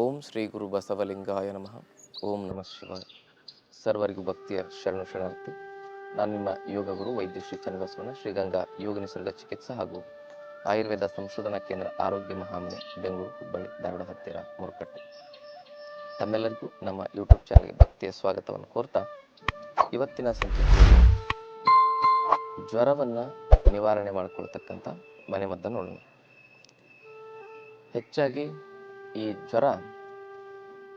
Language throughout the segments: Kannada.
ಓಂ ಶ್ರೀ ಗುರು ಬಸವಲಿಂಗಾಯ ನಮಃ. ಓಂ ನಮಃ ಶಿವಾಯ. ಸರ್ವರಿಗೂ ಭಕ್ತಿಯ ಶರಣು ಶರಣಾರ್ಥಿ. ನಾನು ನಿಮ್ಮ ಯೋಗ ಗುರು ವೈದ್ಯ ಶ್ರೀ ಚನ್ನಬಸವನ ಶ್ರೀಗಂಗಾ ಯೋಗ ನಿಸರ್ಗ ಚಿಕಿತ್ಸಾ ಹಾಗೂ ಆಯುರ್ವೇದ ಸಂಶೋಧನಾ ಕೇಂದ್ರ ಆರೋಗ್ಯ ಮಹಾಮನೆ, ಬೆಂಗಳೂರು, ಹುಬ್ಬಳ್ಳಿ, ಧಾರವಾಡ, ಹತ್ತಿರ, ಮುರುಕಟ್ಟೆ. ತಮ್ಮೆಲ್ಲರಿಗೂ ನಮ್ಮ ಯೂಟ್ಯೂಬ್ ಚಾನಲ್ಗೆ ಭಕ್ತಿಯ ಸ್ವಾಗತವನ್ನು ಕೋರ್ತಾ ಇವತ್ತಿನ ಸಂಚಿಕೆಯಲ್ಲಿ ಜ್ವರವನ್ನು ನಿವಾರಣೆ ಮಾಡಿಕೊಳ್ತಕ್ಕಂಥ ಮನೆಮದ್ದನ್ನು ನೋಡೋಣ. ಹೆಚ್ಚಾಗಿ ಈ ಜ್ವರ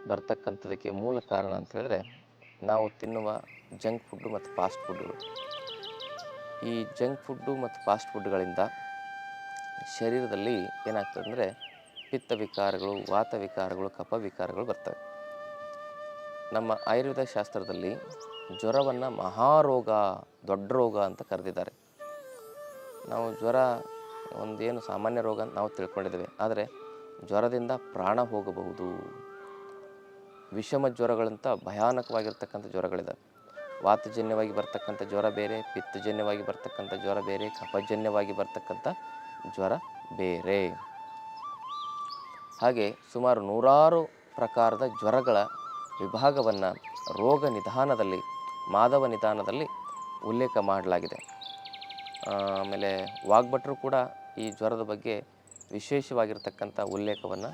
ಬರ್ತಕ್ಕಂಥದಕ್ಕೆ ಮೂಲ ಕಾರಣ ಅಂತ ಹೇಳಿದ್ರೆ ನಾವು ತಿನ್ನುವ ಜಂಕ್ ಫುಡ್ಡು ಮತ್ತು ಫಾಸ್ಟ್ ಫುಡ್ಡುಗಳು ಈ ಜಂಕ್ ಫುಡ್ಡು ಮತ್ತು ಫಾಸ್ಟ್ ಫುಡ್ಗಳಿಂದ ಶರೀರದಲ್ಲಿ ಏನಾಗ್ತದೆ ಅಂದರೆ ಪಿತ್ತ ವಿಕಾರಗಳು, ವಾತ ವಿಕಾರಗಳು, ಕಫ ವಿಕಾರಗಳು ಬರ್ತವೆ. ನಮ್ಮ ಆಯುರ್ವೇದ ಶಾಸ್ತ್ರದಲ್ಲಿ ಜ್ವರವನ್ನು ಮಹಾರೋಗ, ದೊಡ್ಡ ರೋಗ ಅಂತ ಕರೆದಿದ್ದಾರೆ. ನಾವು ಜ್ವರ ಒಂದೇನು ಸಾಮಾನ್ಯ ರೋಗ ಅಂತ ನಾವು ತಿಳ್ಕೊಂಡಿದ್ದೇವೆ. ಆದರೆ ಜ್ವರದಿಂದ ಪ್ರಾಣ ಹೋಗಬಹುದು. ವಿಷಮ ಜ್ವರಗಳಂತ ಭಯಾನಕವಾಗಿರ್ತಕ್ಕಂಥ ಜ್ವರಗಳಿದ್ದಾವೆ ವಾತಜನ್ಯವಾಗಿ ಬರ್ತಕ್ಕಂಥ ಜ್ವರ ಬೇರೆ, ಪಿತ್ತಜನ್ಯವಾಗಿ ಬರ್ತಕ್ಕಂಥ ಜ್ವರ ಬೇರೆ, ಕಫಜನ್ಯವಾಗಿ ಬರ್ತಕ್ಕಂಥ ಜ್ವರ ಬೇರೆ. ಹಾಗೆ ಸುಮಾರು ನೂರಾರು ಪ್ರಕಾರದ ಜ್ವರಗಳ ವಿಭಾಗವನ್ನು ರೋಗ ನಿಧಾನದಲ್ಲಿ ಮಾಧವ ನಿಧಾನದಲ್ಲಿ ಉಲ್ಲೇಖ ಮಾಡಲಾಗಿದೆ. ಆಮೇಲೆ ವಾಗ್ಭಟ್ರು ಕೂಡ ಈ ಜ್ವರದ ಬಗ್ಗೆ ವಿಶೇಷವಾಗಿರ್ತಕ್ಕಂಥ ಉಲ್ಲೇಖವನ್ನು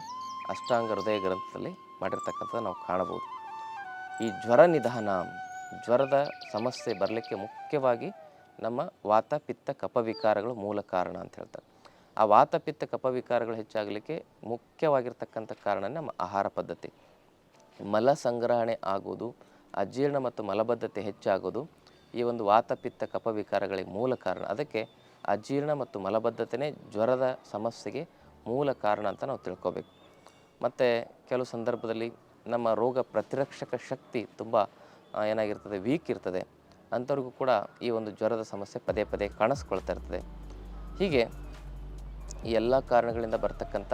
ಅಷ್ಟಾಂಗ ಹೃದಯ ಗ್ರಂಥದಲ್ಲಿ ಮಾಡಿರ್ತಕ್ಕಂಥದ್ದು ನಾವು ಕಾಣಬಹುದು. ಈ ಜ್ವರ ನಿಧಾನ, ಜ್ವರದ ಸಮಸ್ಯೆ ಬರಲಿಕ್ಕೆ ಮುಖ್ಯವಾಗಿ ನಮ್ಮ ವಾತ ಪಿತ್ತ ಕಪವಿಕಾರಗಳು ಮೂಲ ಕಾರಣ ಅಂತ ಹೇಳ್ತಾರೆ. ಆ ವಾತ ಪಿತ್ತ ಕಪವಿಕಾರಗಳು ಹೆಚ್ಚಾಗಲಿಕ್ಕೆ ಮುಖ್ಯವಾಗಿರ್ತಕ್ಕಂಥ ಕಾರಣ ನಮ್ಮ ಆಹಾರ ಪದ್ಧತಿ. ಮಲ ಸಂಗ್ರಹಣೆ ಆಗೋದು, ಅಜೀರ್ಣ ಮತ್ತು ಮಲಬದ್ಧತೆ ಹೆಚ್ಚಾಗೋದು ಈ ಒಂದು ವಾತ ಪಿತ್ತ ಕಪವಿಕಾರಗಳಿಗೆ ಮೂಲ ಕಾರಣ. ಅದಕ್ಕೆ ಅಜೀರ್ಣ ಮತ್ತು ಮಲಬದ್ಧತೆನೇ ಜ್ವರದ ಸಮಸ್ಯೆಗೆ ಮೂಲ ಕಾರಣ ಅಂತ ನಾವು ತಿಳ್ಕೊಬೇಕು. ಮತ್ತು ಕೆಲವು ಸಂದರ್ಭದಲ್ಲಿ ನಮ್ಮ ರೋಗ ಪ್ರತಿರಕ್ಷಕ ಶಕ್ತಿ ತುಂಬ ಏನಾಗಿರ್ತದೆ ವೀಕ್ ಇರ್ತದೆ. ಅಂಥವ್ರಿಗೂ ಕೂಡ ಈ ಒಂದು ಜ್ವರದ ಸಮಸ್ಯೆ ಪದೇ ಪದೇ ಕಾಣಿಸ್ಕೊಳ್ತಾ ಇರ್ತದೆ. ಹೀಗೆ ಈ ಎಲ್ಲ ಕಾರಣಗಳಿಂದ ಬರ್ತಕ್ಕಂಥ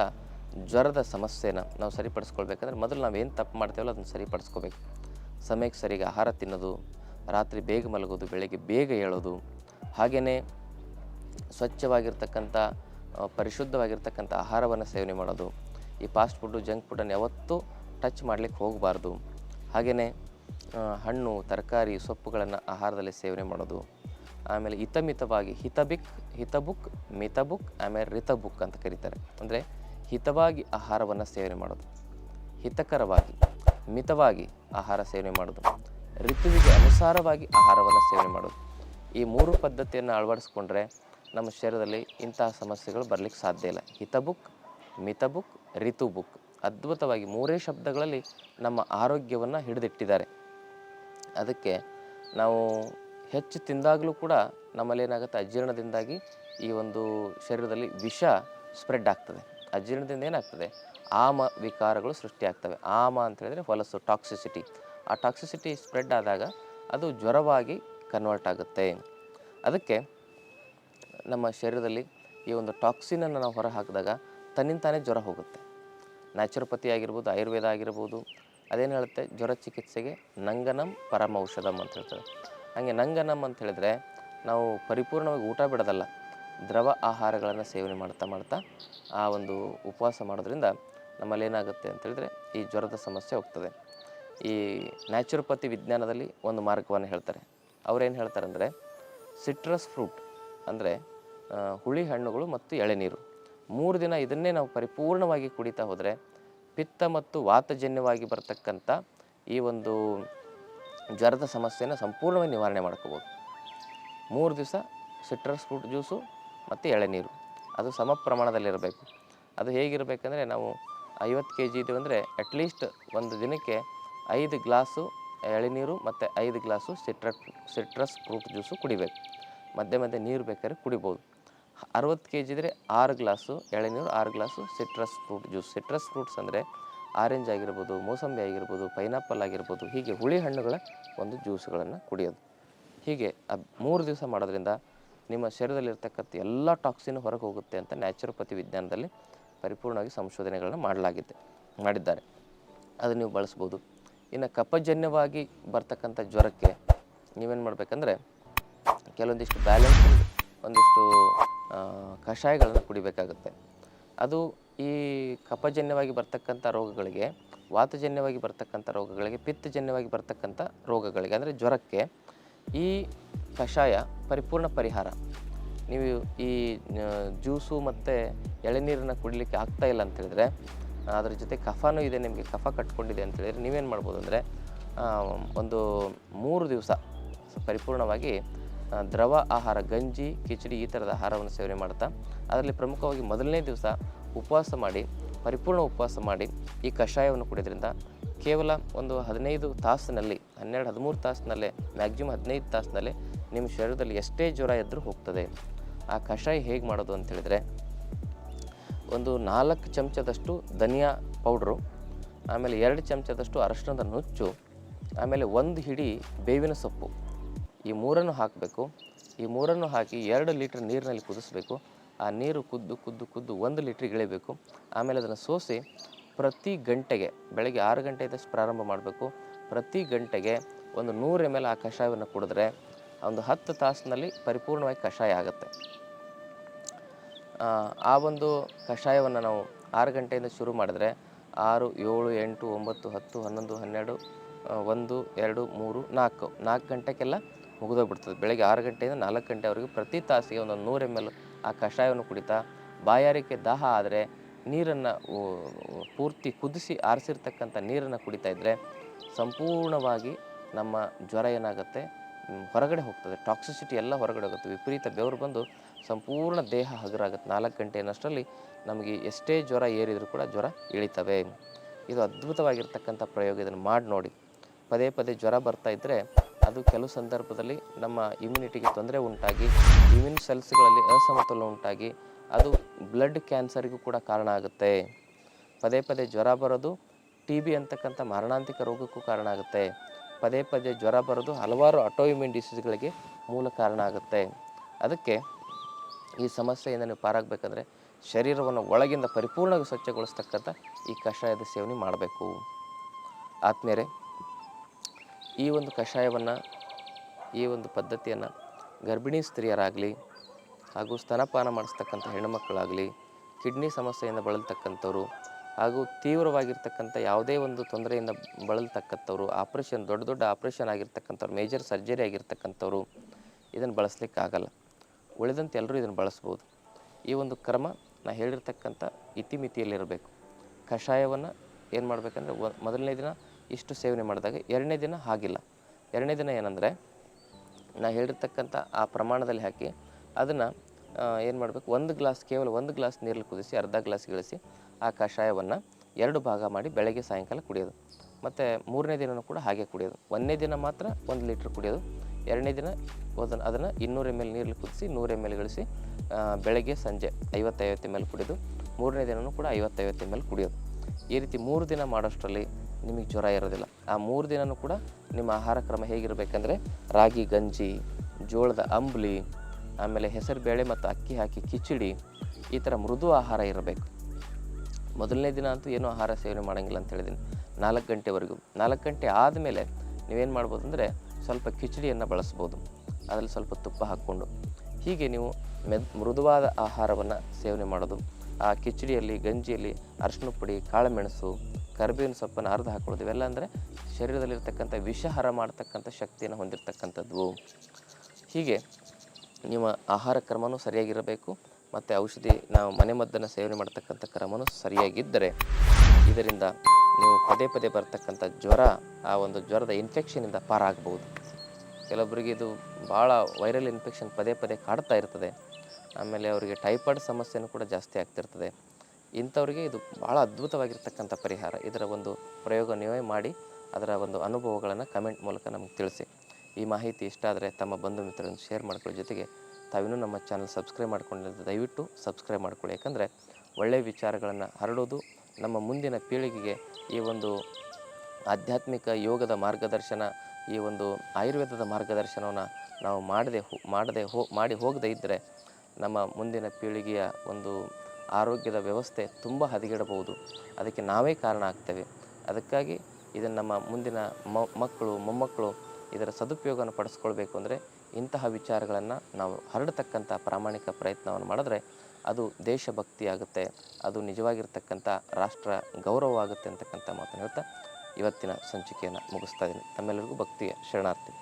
ಜ್ವರದ ಸಮಸ್ಯೆನ ನಾವು ಸರಿಪಡಿಸ್ಕೊಳ್ಬೇಕಂದ್ರೆ ಮೊದಲು ನಾವು ಏನು ತಪ್ಪು ಮಾಡ್ತೇವಲ್ಲ ಅದನ್ನು ಸರಿಪಡಿಸ್ಕೋಬೇಕು. ಸಮಯಕ್ಕೆ ಸರಿಗೆ ಆಹಾರ ತಿನ್ನೋದು, ರಾತ್ರಿ ಬೇಗ ಮಲಗೋದು, ಬೆಳಗ್ಗೆ ಬೇಗ ಏಳೋದು ಹಾಗೆಯೇ ಸ್ವಚ್ಛವಾಗಿರ್ತಕ್ಕಂಥ ಪರಿಶುದ್ಧವಾಗಿರ್ತಕ್ಕಂಥ ಆಹಾರವನ್ನು ಸೇವನೆ ಮಾಡೋದು, ಈ ಫಾಸ್ಟ್ ಫುಡ್ಡು ಜಂಕ್ ಫುಡ್ಡನ್ನು ಯಾವತ್ತೂ ಟಚ್ ಮಾಡಲಿಕ್ಕೆ ಹೋಗಬಾರ್ದು. ಹಾಗೆಯೇ ಹಣ್ಣು, ತರಕಾರಿ, ಸೊಪ್ಪುಗಳನ್ನು ಆಹಾರದಲ್ಲಿ ಸೇವನೆ ಮಾಡೋದು, ಆಮೇಲೆ ಹಿತಮಿತವಾಗಿ ಹಿತಬಿಕ್, ಹಿತಬುಕ್, ಮಿತಬುಕ್, ಆಮೇಲೆ ರಿತಬುಕ್ ಅಂತ ಕರೀತಾರೆ. ಅಂದರೆ ಹಿತವಾಗಿ ಆಹಾರವನ್ನು ಸೇವನೆ ಮಾಡೋದು, ಹಿತಕರವಾಗಿ, ಮಿತವಾಗಿ ಆಹಾರ ಸೇವನೆ ಮಾಡೋದು, ಋತುವಿಗೆ ಅನುಸಾರವಾಗಿ ಆಹಾರವನ್ನು ಸೇವನೆ ಮಾಡೋದು. ಈ ಮೂರು ಪದ್ಧತಿಯನ್ನು ಅಳವಡಿಸ್ಕೊಂಡ್ರೆ ನಮ್ಮ ಶರೀರದಲ್ಲಿ ಇಂತಹ ಸಮಸ್ಯೆಗಳು ಬರಲಿಕ್ಕೆ ಸಾಧ್ಯ ಇಲ್ಲ. ಹಿತಬುಕ್, ಮಿತಬುಕ್ ಋತುಬುಕ್ ಅದ್ಭುತವಾಗಿ ಮೂರೇ ಶಬ್ದಗಳಲ್ಲಿ ನಮ್ಮ ಆರೋಗ್ಯವನ್ನು ಹಿಡಿದಿಟ್ಟಿದ್ದಾರೆ. ಅದಕ್ಕೆ ನಾವು ಹೆಚ್ಚು ತಿಂದಾಗಲೂ ಕೂಡ ನಮ್ಮಲ್ಲಿ ಏನಾಗುತ್ತೆ ಅಜೀರ್ಣದಿಂದಾಗಿ ಈ ಒಂದು ಶರೀರದಲ್ಲಿ ವಿಷ ಸ್ಪ್ರೆಡ್ ಆಗ್ತದೆ. ಅಜೀರ್ಣದಿಂದ ಏನಾಗ್ತದೆ? ಆಮ ವಿಕಾರಗಳು ಸೃಷ್ಟಿಯಾಗ್ತವೆ ಆಮ ಅಂತ ಹೇಳಿದರೆ ಹೊಲಸು ಟಾಕ್ಸಿಸಿಟಿ ಆ ಟಾಕ್ಸಿಸಿಟಿ ಸ್ಪ್ರೆಡ್ ಆದಾಗ ಅದು ಜ್ವರವಾಗಿ ಕನ್ವರ್ಟ್ ಆಗುತ್ತೆ. ಅದಕ್ಕೆ ನಮ್ಮ ಶರೀರದಲ್ಲಿ ಈ ಒಂದು ಟಾಕ್ಸಿನನ್ನು ನಾವು ಹೊರ ಹಾಕಿದಾಗ ತನ್ನಿಂತಾನೇ ಜ್ವರ ಹೋಗುತ್ತೆ. ನ್ಯಾಚುರೋಪತಿ ಆಗಿರ್ಬೋದು, ಆಯುರ್ವೇದ ಆಗಿರ್ಬೋದು, ಅದೇನು ಹೇಳುತ್ತೆ? ಜ್ವರ ಚಿಕಿತ್ಸೆಗೆ ನಂಗನಂ ಪರಮ ಔಷಧಂ ಅಂತ ಹೇಳ್ತಾರೆ. ಹಾಗೆ ನಂಗನಂ ಅಂತ ಹೇಳಿದ್ರೆ ನಾವು ಪರಿಪೂರ್ಣವಾಗಿ ಊಟ ಬಿಡೋದಲ್ಲ, ದ್ರವ ಆಹಾರಗಳನ್ನು ಸೇವನೆ ಮಾಡ್ತಾ ಮಾಡ್ತಾ ಆ ಒಂದು ಉಪವಾಸ ಮಾಡೋದ್ರಿಂದ ನಮ್ಮಲ್ಲಿ ಏನಾಗುತ್ತೆ ಅಂತೇಳಿದರೆ ಈ ಜ್ವರದ ಸಮಸ್ಯೆ ಹೋಗ್ತದೆ. ಈ ನ್ಯಾಚುರೋಪತಿ ವಿಜ್ಞಾನದಲ್ಲಿ ಒಂದು ಮಾರ್ಗವನ್ನು ಹೇಳ್ತಾರೆ. ಅವ್ರೇನು ಹೇಳ್ತಾರೆ ಅಂದರೆ ಸಿಟ್ರಸ್ ಫ್ರೂಟ್ ಅಂದರೆ ಹುಳಿ ಹಣ್ಣುಗಳು ಮತ್ತು ಎಳೆನೀರು ಮೂರು ದಿನ ಇದನ್ನೇ ನಾವು ಪರಿಪೂರ್ಣವಾಗಿ ಕುಡಿತಾ ಹೋದರೆ ಪಿತ್ತ ಮತ್ತು ವಾತಜನ್ಯವಾಗಿ ಬರತಕ್ಕಂಥ ಈ ಒಂದು ಜ್ವರದ ಸಮಸ್ಯೆನ ಸಂಪೂರ್ಣವಾಗಿ ನಿವಾರಣೆ ಮಾಡ್ಕೋಬೋದು. ಮೂರು ದಿವಸ ಸಿಟ್ರಸ್ ಫ್ರೂಟ್ ಜ್ಯೂಸು ಮತ್ತು ಎಳೆನೀರು ಅದು ಸಮ ಪ್ರಮಾಣದಲ್ಲಿರಬೇಕು. ಅದು ಹೇಗಿರಬೇಕಂದ್ರೆ ನಾವು ಐವತ್ತು ಕೆ ಜಿ ಇದ್ದೀವಿ ಅಂದರೆ ಅಟ್ಲೀಸ್ಟ್ ಒಂದು ದಿನಕ್ಕೆ ಐದು ಗ್ಲಾಸು ಎಳೆನೀರು ಮತ್ತು ಐದು glass citrus citrus fruit juice ಕುಡಿಬೇಕು. ಮಧ್ಯೆ ಮಧ್ಯೆ ನೀರು ಬೇಕಾದ್ರೆ ಕುಡಿಬೋದು. ಅರವತ್ತು ಕೆ ಜಿ ಇದ್ದರೆ ಆರು ಗ್ಲಾಸು, ಎಳೆನೀರು ಆರು glass citrus fruit juice citrus fruits ಅಂದರೆ ಆರೆಂಜ್ ಆಗಿರ್ಬೋದು, ಮೂಸಂಬಿ ಆಗಿರ್ಬೋದು ಪೈನಾಪಲ್ ಆಗಿರ್ಬೋದು, ಹೀಗೆ ಹುಳಿ ಹಣ್ಣುಗಳ ಒಂದು ಜ್ಯೂಸ್ಗಳನ್ನು ಕುಡಿಯೋದು. ಹೀಗೆ ಮೂರು ದಿವಸ ಮಾಡೋದ್ರಿಂದ ನಿಮ್ಮ ಶರೀರದಲ್ಲಿರ್ತಕ್ಕಂಥ ಎಲ್ಲ ಟಾಕ್ಸಿನ್ ಹೊರಗೆ ಹೋಗುತ್ತೆ ಅಂತ ನ್ಯಾಚುರೋಪತಿ ವಿಜ್ಞಾನದಲ್ಲಿ ಪರಿಪೂರ್ಣವಾಗಿ ಸಂಶೋಧನೆಗಳನ್ನು ಮಾಡಲಾಗಿದೆ, ಮಾಡಿದ್ದಾರೆ. ಅದು ನೀವು ಬಳಸ್ಬೋದು. ಇನ್ನು ಕಫಜನ್ಯವಾಗಿ ಬರ್ತಕ್ಕಂಥ ಜ್ವರಕ್ಕೆ ನೀವೇನು ಮಾಡಬೇಕಂದ್ರೆ, ಕೆಲವೊಂದಿಷ್ಟು ಬ್ಯಾಲೆನ್ಸ್ ಒಂದಿಷ್ಟು ಕಷಾಯಗಳನ್ನು ಕುಡಿಬೇಕಾಗುತ್ತೆ. ಅದು ಈ ಕಫಜನ್ಯವಾಗಿ ಬರ್ತಕ್ಕಂಥ ರೋಗಗಳಿಗೆ, ವಾತಜನ್ಯವಾಗಿ ಬರ್ತಕ್ಕಂಥ ರೋಗಗಳಿಗೆ, ಪಿತ್ತಜನ್ಯವಾಗಿ ಬರ್ತಕ್ಕಂಥ ರೋಗಗಳಿಗೆ, ಅಂದರೆ ಜ್ವರಕ್ಕೆ ಈ ಕಷಾಯ ಪರಿಪೂರ್ಣ ಪರಿಹಾರ. ನೀವು ಈ ಜ್ಯೂಸು ಮತ್ತು ಎಳೆನೀರನ್ನು ಕುಡಿಲಿಕ್ಕೆ ಆಗ್ತಾ ಇಲ್ಲ ಅಂತ ಹೇಳಿದ್ರೆ, ಅದ್ರ ಜೊತೆ ಕಫನೂ ಇದೆ ನಿಮಗೆ, ಕಫ ಕಟ್ಕೊಂಡಿದೆ ಅಂತ ಹೇಳಿದ್ರೆ ನೀವೇನು ಮಾಡ್ಬೋದು ಅಂದರೆ ಒಂದು ಮೂರು ದಿವಸ ಪರಿಪೂರ್ಣವಾಗಿ ದ್ರವ ಆಹಾರ, ಗಂಜಿ, ಕಿಚಡಿ ಈ ಥರದ ಆಹಾರವನ್ನು ಸೇವನೆ ಮಾಡ್ತಾ ಅದರಲ್ಲಿ ಪ್ರಮುಖವಾಗಿ ಮೊದಲನೇ ದಿವಸ ಉಪವಾಸ ಮಾಡಿ, ಪರಿಪೂರ್ಣ ಉಪವಾಸ ಮಾಡಿ ಈ ಕಷಾಯವನ್ನು ಕುಡಿಯೋದ್ರಿಂದ ಕೇವಲ ಒಂದು ಹದಿನೈದು ತಾಸಿನಲ್ಲಿ, ಹನ್ನೆರಡು, ಹದಿಮೂರು ತಾಸಿನಲ್ಲೇ, ಮ್ಯಾಕ್ಸಿಮಮ್ ಹದಿನೈದು ತಾಸಿನಲ್ಲೇ ನಿಮ್ಮ ಶರೀರದಲ್ಲಿ ಎಷ್ಟೇ ಜ್ವರ ಇದ್ದರೂ ಹೋಗ್ತದೆ. ಆ ಕಷಾಯ ಹೇಗೆ ಮಾಡೋದು ಅಂತ ಹೇಳಿದರೆ, ಒಂದು ನಾಲ್ಕು ಚಮಚದಷ್ಟು ಧನಿಯಾ ಪೌಡ್ರು, ಆಮೇಲೆ ಎರಡು ಚಮಚದಷ್ಟು ಅರಶಿನದ ನುಚ್ಚು, ಆಮೇಲೆ ಒಂದು ಹಿಡಿ ಬೇವಿನ ಸೊಪ್ಪು. ಈ ಮೂರನ್ನು ಹಾಕಬೇಕು. ಈ ಮೂರನ್ನು ಹಾಕಿ ಎರಡು ಲೀಟ್ರ್ ನೀರಿನಲ್ಲಿ ಕುದಿಸ್ಬೇಕು. ಆ ನೀರು ಕುದ್ದು ಕುದ್ದು ಕುದ್ದು ಒಂದು ಲೀಟ್ರಿಗೆ ಇಳಿಬೇಕು. ಆಮೇಲೆ ಅದನ್ನು ಸೋಸಿ ಪ್ರತಿ ಗಂಟೆಗೆ ಬೆಳಗ್ಗೆ ಆರು ಗಂಟೆದಷ್ಟು ಪ್ರಾರಂಭ ಮಾಡಬೇಕು. ಪ್ರತಿ ಗಂಟೆಗೆ ಒಂದು ನೂರು ಎಂ ಎಲ್ ಆ ಕಷಾಯವನ್ನು ಕುಡಿದ್ರೆ ಒಂದು ಹತ್ತು ತಾಸಿನಲ್ಲಿ ಪರಿಪೂರ್ಣವಾಗಿ ಕಷಾಯ ಆಗುತ್ತೆ. ಆ, ಒಂದು ಕಷಾಯವನ್ನು ನಾವು ಆರು ಗಂಟೆಯಿಂದ ಶುರು ಮಾಡಿದ್ರೆ ಆರು ಏಳು ಎಂಟು ಒಂಬತ್ತು ಹತ್ತು ಹನ್ನೊಂದು ಹನ್ನೆರಡು ಒಂದು ಎರಡು ಮೂರು ನಾಲ್ಕು. ನಾಲ್ಕು ಗಂಟೆಗೆಲ್ಲ ಮುಗಿದೋಗ್ಬಿಡ್ತದೆ. ಬೆಳಗ್ಗೆ ಆರು ಗಂಟೆಯಿಂದ ನಾಲ್ಕು ಗಂಟೆವರೆಗೂ ಪ್ರತಿ ತಾಸಿಗೆ ಒಂದು ನೂರು ಎಂ ಎಲ್ ಆ ಕಷಾಯವನ್ನು ಕುಡಿತಾ ಬಾಯಾರಿಕೆ ದಾಹ ಆದರೆ ನೀರನ್ನು ಪೂರ್ತಿ ಕುದಿಸಿ ಆರಿಸಿರ್ತಕ್ಕಂಥ ನೀರನ್ನು ಕುಡಿತಾ ಇದ್ದರೆ ಸಂಪೂರ್ಣವಾಗಿ ನಮ್ಮ ಜ್ವರ ಏನಾಗುತ್ತೆ? ಹೊರಗಡೆ ಹೋಗ್ತದೆ. ಟಾಕ್ಸಿಸಿಟಿ ಎಲ್ಲ ಹೊರಗಡೆ ಹೋಗುತ್ತೆ. ವಿಪರೀತ ಬೆವರು ಬಂದು ಸಂಪೂರ್ಣ ದೇಹ ಹಗುರಾಗುತ್ತೆ. ನಾಲ್ಕು ಗಂಟೆಯನ್ನಷ್ಟರಲ್ಲಿ ನಮಗೆ ಎಷ್ಟೇ ಜ್ವರ ಏರಿದರೂ ಕೂಡ ಜ್ವರ ಇಳಿತವೆ. ಇದು ಅದ್ಭುತವಾಗಿರ್ತಕ್ಕಂಥ ಪ್ರಯೋಗ. ಇದನ್ನು ಮಾಡಿ ನೋಡಿ. ಪದೇ ಪದೇ ಜ್ವರ ಬರ್ತಾ ಇದ್ದರೆ ಅದು ಕೆಲವು ಸಂದರ್ಭದಲ್ಲಿ ನಮ್ಮ ಇಮ್ಯುನಿಟಿಗೆ ತೊಂದರೆ ಉಂಟಾಗಿ ಇಮ್ಯೂನ್ ಸೆಲ್ಸ್ಗಳಲ್ಲಿ ಅಸಮತೋಲನ ಉಂಟಾಗಿ, ಅದು ಬ್ಲಡ್ ಕ್ಯಾನ್ಸರಿಗೂ ಕೂಡ ಕಾರಣ ಆಗುತ್ತೆ. ಪದೇ ಪದೇ ಜ್ವರ ಬರೋದು ಟಿ ಬಿ ಅಂತಕ್ಕಂಥ ಮಾರಣಾಂತಿಕ ರೋಗಕ್ಕೂ ಕಾರಣ ಆಗುತ್ತೆ. ಪದೇ ಪದೇ ಜ್ವರ ಬರೋದು ಹಲವಾರು ಅಟೋಇಮ್ಯೂನ್ ಡಿಸೀಸ್ಗಳಿಗೆ ಮೂಲ ಕಾರಣ ಆಗುತ್ತೆ. ಅದಕ್ಕೆ ಈ ಸಮಸ್ಯೆಯಿಂದ ನೀವು ಪಾರಾಗಬೇಕಂದ್ರೆ ಶರೀರವನ್ನು ಒಳಗಿಂದ ಪರಿಪೂರ್ಣವಾಗಿ ಸ್ವಚ್ಛಗೊಳಿಸ್ತಕ್ಕಂಥ ಈ ಕಷಾಯದ ಸೇವನೆ ಮಾಡಬೇಕು. ಆದ್ಮೇಲೆ ಈ ಒಂದು ಕಷಾಯವನ್ನು, ಈ ಒಂದು ಪದ್ಧತಿಯನ್ನು ಗರ್ಭಿಣಿ ಸ್ತ್ರೀಯರಾಗಲಿ ಹಾಗೂ ಸ್ತನಪಾನ ಮಾಡಿಸ್ತಕ್ಕಂಥ ಹೆಣ್ಣುಮಕ್ಕಳಾಗಲಿ, ಕಿಡ್ನಿ ಸಮಸ್ಯೆಯಿಂದ ಬಳಲ್ತಕ್ಕಂಥವ್ರು ಹಾಗೂ ತೀವ್ರವಾಗಿರ್ತಕ್ಕಂಥ ಯಾವುದೇ ಒಂದು ತೊಂದರೆಯಿಂದ ಬಳಲ್ತಕ್ಕಂಥವ್ರು, ಆಪ್ರೇಷನ್, ದೊಡ್ಡ ದೊಡ್ಡ ಆಪ್ರೇಷನ್ ಆಗಿರ್ತಕ್ಕಂಥವ್ರು, ಮೇಜರ್ ಸರ್ಜರಿ ಆಗಿರ್ತಕ್ಕಂಥವ್ರು ಇದನ್ನು ಬಳಸಲಿಕ್ಕೆ ಆಗಲ್ಲ ಉಳಿದಂತೆ ಎಲ್ಲರೂ ಇದನ್ನು ಬಳಸ್ಬೋದು. ಈ ಒಂದು ಕ್ರಮ ನಾ ಹೇಳಿರ್ತಕ್ಕಂಥ ಇತಿಮಿತಿಯಲ್ಲಿರಬೇಕು. ಕಷಾಯವನ್ನು ಏನು ಮಾಡಬೇಕಂದ್ರೆ ಮೊದಲನೇ ದಿನ ಇಷ್ಟು ಸೇವನೆ ಮಾಡಿದಾಗ ಎರಡನೇ ದಿನ ಹಾಗಿಲ್ಲ ಎರಡನೇ ದಿನ ಏನಂದರೆ, ನಾ ಹೇಳಿರ್ತಕ್ಕಂಥ ಆ ಪ್ರಮಾಣದಲ್ಲಿ ಹಾಕಿ ಅದನ್ನು ಏನು ಮಾಡಬೇಕು, ಒಂದು ಗ್ಲಾಸ್, ಕೇವಲ ಒಂದು ಗ್ಲಾಸ್ ನೀರಲ್ಲಿ ಕುದಿಸಿ, ಅರ್ಧ ಗ್ಲಾಸ್ ಇಳಿಸಿ ಆ ಕಷಾಯವನ್ನು ಎರಡು ಭಾಗ ಮಾಡಿ ಬೆಳಗ್ಗೆ, ಸಾಯಂಕಾಲ ಕುಡಿಯೋದು. ಮತ್ತು ಮೂರನೇ ದಿನವೂ ಕೂಡ ಹಾಗೆ ಕುಡಿಯೋದು. ಒಂದನೇ ದಿನ ಮಾತ್ರ ಒಂದು ಲೀಟ್ರ್ ಕುಡಿಯೋದು. ಎರಡನೇ ದಿನ ಅದನ್ನು ಅದನ್ನು ಇನ್ನೂರು ಎಂ ಎಲ್ ನೀರಲ್ಲಿ ಕುದಿಸಿ, ನೂರು ಎಂ ಎಲ್ ಗಳಿಸಿ ಬೆಳಗ್ಗೆ, ಸಂಜೆ ಐವತ್ತೈವತ್ತು ಎಂ ಎಲ್ ಕುಡಿಯೋದು ಮೂರನೇ ದಿನವೂ ಕೂಡ ಐವತ್ತೈವತ್ತು ಎಂ ಎಲ್ ಕುಡಿಯೋದು. ಈ ರೀತಿ ಮೂರು ದಿನ ಮಾಡೋಷ್ಟರಲ್ಲಿ ನಿಮಗೆ ಜ್ವರ ಇರೋದಿಲ್ಲ. ಆ ಮೂರು ದಿನವೂ ಕೂಡ ನಿಮ್ಮ ಆಹಾರ ಕ್ರಮ ಹೇಗಿರಬೇಕಂದ್ರೆ ರಾಗಿ, ಗಂಜಿ, ಜೋಳದ ಅಂಬ್ಲಿ, ಆಮೇಲೆ ಹೆಸರು ಬೇಳೆ ಮತ್ತು ಅಕ್ಕಿ ಹಾಕಿ ಕಿಚಡಿ, ಈ ಥರ ಮೃದು ಆಹಾರ ಇರಬೇಕು. ಮೊದಲನೇ ದಿನ ಅಂತೂ ಏನೂ ಆಹಾರ ಸೇವನೆ ಮಾಡೋಂಗಿಲ್ಲ ಅಂತ ಹೇಳಿದ್ದೀನಿ ನಾಲ್ಕು ಗಂಟೆವರೆಗೂ. ನಾಲ್ಕು ಗಂಟೆ ಆದಮೇಲೆ ನೀವೇನು ಮಾಡ್ಬೋದು ಅಂದರೆ ಸ್ವಲ್ಪ ಕಿಚಡಿಯನ್ನು ಬಳಸ್ಬೋದು. ಅದರಲ್ಲಿ ಸ್ವಲ್ಪ ತುಪ್ಪ ಹಾಕ್ಕೊಂಡು. ಹೀಗೆ ನೀವು ಮೆದ್ ಮೃದುವಾದ ಆಹಾರವನ್ನು ಸೇವನೆ ಮಾಡೋದು. ಆ ಕಿಚಡಿಯಲ್ಲಿ, ಗಂಜಿಯಲ್ಲಿ ಅರಿಶಿನ ಪುಡಿ, ಕಾಳುಮೆಣಸು ಕರಿಬೇವಿನ ಸೊಪ್ಪನ್ನು ಅರ್ಧ ಹಾಕೊಳ್ಳೋದು ಇವೆಲ್ಲ ಅಂದರೆ ಶರೀರದಲ್ಲಿರ್ತಕ್ಕಂಥ ವಿಷಹರ ಮಾಡ್ತಕ್ಕಂಥ ಶಕ್ತಿಯನ್ನು ಹೊಂದಿರತಕ್ಕಂಥದ್ದು. ಹೀಗೆ ನಿಮ್ಮ ಆಹಾರ ಕ್ರಮವೂ ಸರಿಯಾಗಿರಬೇಕು. ಮತ್ತು ಔಷಧಿ, ನಾವು ಮನೆಮದ್ದನ್ನು ಸೇವನೆ ಮಾಡ್ತಕ್ಕಂಥ ಕ್ರಮವೂ ಸರಿಯಾಗಿದ್ದರೆ ಇದರಿಂದ ನೀವು ಪದೇ ಪದೇ ಬರ್ತಕ್ಕಂಥ ಜ್ವರ, ಆ ಒಂದು ಜ್ವರದ ಇನ್ಫೆಕ್ಷನಿಂದ ಪಾರಾಗಬಹುದು. ಕೆಲವೊಬ್ಬರಿಗೆ ಇದು ಭಾಳ ವೈರಲ್ ಇನ್ಫೆಕ್ಷನ್ ಪದೇ ಪದೇ ಕಾಡ್ತಾ ಇರ್ತದೆ. ಆಮೇಲೆ ಅವರಿಗೆ ಟೈಫಾಯ್ಡ್ ಸಮಸ್ಯೆನೂ ಕೂಡ ಜಾಸ್ತಿ ಆಗ್ತಿರ್ತದೆ. ಇಂಥವ್ರಿಗೆ ಇದು ಭಾಳ ಅದ್ಭುತವಾಗಿರ್ತಕ್ಕಂಥ ಪರಿಹಾರ. ಇದರ ಒಂದು ಪ್ರಯೋಗ ನೀವೇ ಮಾಡಿ, ಅದರ ಒಂದು ಅನುಭವಗಳನ್ನು ಕಮೆಂಟ್ ಮೂಲಕ ನಮಗೆ ತಿಳಿಸಿ. ಈ ಮಾಹಿತಿ ಇಷ್ಟ ಆದರೆ ತಮ್ಮ ಬಂಧು ಮಿತ್ರರನ್ನು ಶೇರ್ ಮಾಡ್ಕೊಳ್ಳೋ ಜೊತೆಗೆ ತಾವಿನ್ನೂ ನಮ್ಮ ಚಾನಲ್ ಸಬ್ಸ್ಕ್ರೈಬ್ ಮಾಡ್ಕೊಂಡಿದ್ದರೆ ದಯವಿಟ್ಟು ಸಬ್ಸ್ಕ್ರೈಬ್ ಮಾಡ್ಕೊಳ್ಳಿ. ಯಾಕಂದರೆ ಒಳ್ಳೆಯ ವಿಚಾರಗಳನ್ನು ಹರಡೋದು ನಮ್ಮ ಮುಂದಿನ ಪೀಳಿಗೆಗೆ ಈ ಒಂದು ಆಧ್ಯಾತ್ಮಿಕ ಯೋಗದ ಮಾರ್ಗದರ್ಶನ, ಈ ಒಂದು ಆಯುರ್ವೇದದ ಮಾರ್ಗದರ್ಶನವನ್ನು ನಾವು ಮಾಡದೆ ಮಾಡದೆ ಹೋ, ಮಾಡಿ ಹೋಗದೇ ಇದ್ದರೆ ನಮ್ಮ ಮುಂದಿನ ಪೀಳಿಗೆಯ ಒಂದು ಆರೋಗ್ಯದ ವ್ಯವಸ್ಥೆ ತುಂಬ ಹದಗೆಡಬಹುದು. ಅದಕ್ಕೆ ನಾವೇ ಕಾರಣ ಆಗ್ತೇವೆ. ಅದಕ್ಕಾಗಿ ಇದನ್ನು ನಮ್ಮ ಮುಂದಿನ ಮಕ್ಕಳು, ಮೊಮ್ಮಕ್ಕಳು ಇದರ ಸದುಪಯೋಗವನ್ನು ಪಡಿಸ್ಕೊಳ್ಬೇಕು ಅಂದರೆ ಇಂತಹ ವಿಚಾರಗಳನ್ನು ನಾವು ಹರಡತಕ್ಕಂಥ ಪ್ರಾಮಾಣಿಕ ಪ್ರಯತ್ನವನ್ನು ಮಾಡಿದ್ರೆ ಅದು ದೇಶಭಕ್ತಿ ಆಗುತ್ತೆ ಅದು ನಿಜವಾಗಿರ್ತಕ್ಕಂಥ ರಾಷ್ಟ್ರ ಗೌರವ ಆಗುತ್ತೆ ಅಂತಕ್ಕಂಥ ಮಾತನ್ನು ಹೇಳ್ತಾ ಇವತ್ತಿನ ಸಂಚಿಕೆಯನ್ನು ಮುಗಿಸ್ತಾ ಇದ್ದೀನಿ. ತಮ್ಮೆಲ್ಲರಿಗೂ ಭಕ್ತಿಯ ಶರಣಾರ್ಥಿ.